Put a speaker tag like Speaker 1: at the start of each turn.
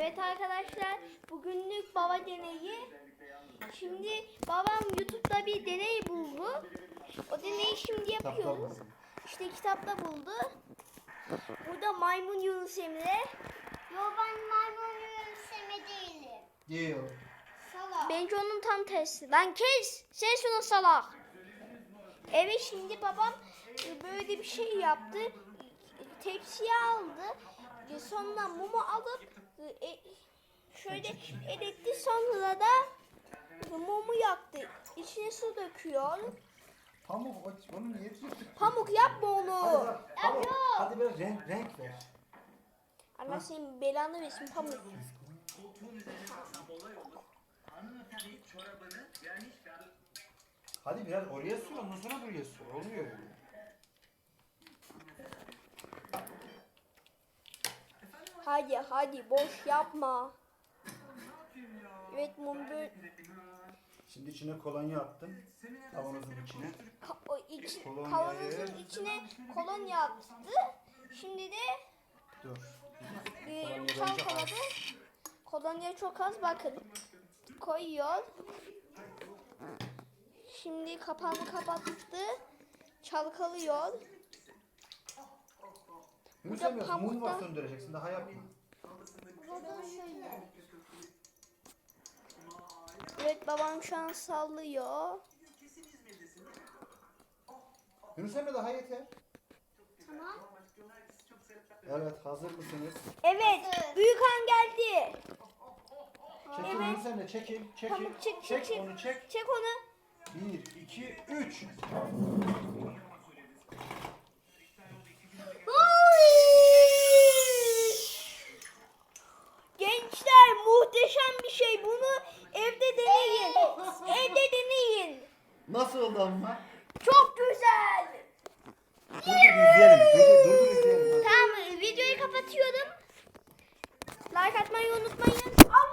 Speaker 1: Evet arkadaşlar bugünlük baba deneyi. Şimdi babam YouTube'da bir deney buldu. O deneyi şimdi yapıyoruz. İşte kitapta buldu. Burada maymun Yunus Emre.
Speaker 2: Yo ben maymun yürüseme değilim.
Speaker 3: Diyor.
Speaker 2: Salak.
Speaker 1: Bence onun tam tersi. Lan kes! Sen şunu salak. Evet şimdi babam e, böyle bir şey yaptı. Tepsiye aldı. Sonra mumu alıp e, şöyle eletti. Sonra da mumu yaktı. İçine su döküyor.
Speaker 3: Pamuk o- onun niyeti yok.
Speaker 1: Pamuk yapma
Speaker 3: Hadi
Speaker 1: onu.
Speaker 3: bak, Pamuk, hadi biraz renk, renk ver.
Speaker 1: Allah senin belanı versin Pamuk.
Speaker 3: Hadi biraz oraya sür ondan sonra buraya sür. Oluyor.
Speaker 1: Hadi hadi boş yapma. Evet mum böyle
Speaker 3: Şimdi içine kolonya attım. Kavanozun içine.
Speaker 1: Ka- o iç,
Speaker 3: Kolonyayı-
Speaker 1: kavanozun içine kolonya attı. Şimdi de
Speaker 3: Dur.
Speaker 1: e,
Speaker 3: Kolonya
Speaker 1: çalkaladı.
Speaker 3: bence
Speaker 1: Kolonya çok az bakın. Koyuyor. Şimdi kapağını kapattı. Çalkalıyor.
Speaker 3: Bunu
Speaker 1: Burada
Speaker 3: sevmiyorum. Mum var söndüreceksin. Daha yapma.
Speaker 2: Burada şöyle.
Speaker 1: Evet babam şu an sallıyor.
Speaker 3: Yunus Emre daha yeter.
Speaker 2: Tamam.
Speaker 3: Evet hazır mısınız?
Speaker 1: Evet büyük han geldi.
Speaker 3: Çekil Yunus Emre çekil. Çekil.
Speaker 1: Tamam, çek, çek, çek.
Speaker 3: onu çek.
Speaker 1: Çek onu.
Speaker 3: 1, 2,
Speaker 1: 3. muhteşem bir şey. Bunu evde deneyin. evde deneyin.
Speaker 3: Nasıl oldu ama?
Speaker 1: Çok güzel.
Speaker 3: Tamam videoyu kapatıyorum. Like atmayı unutmayın. Ama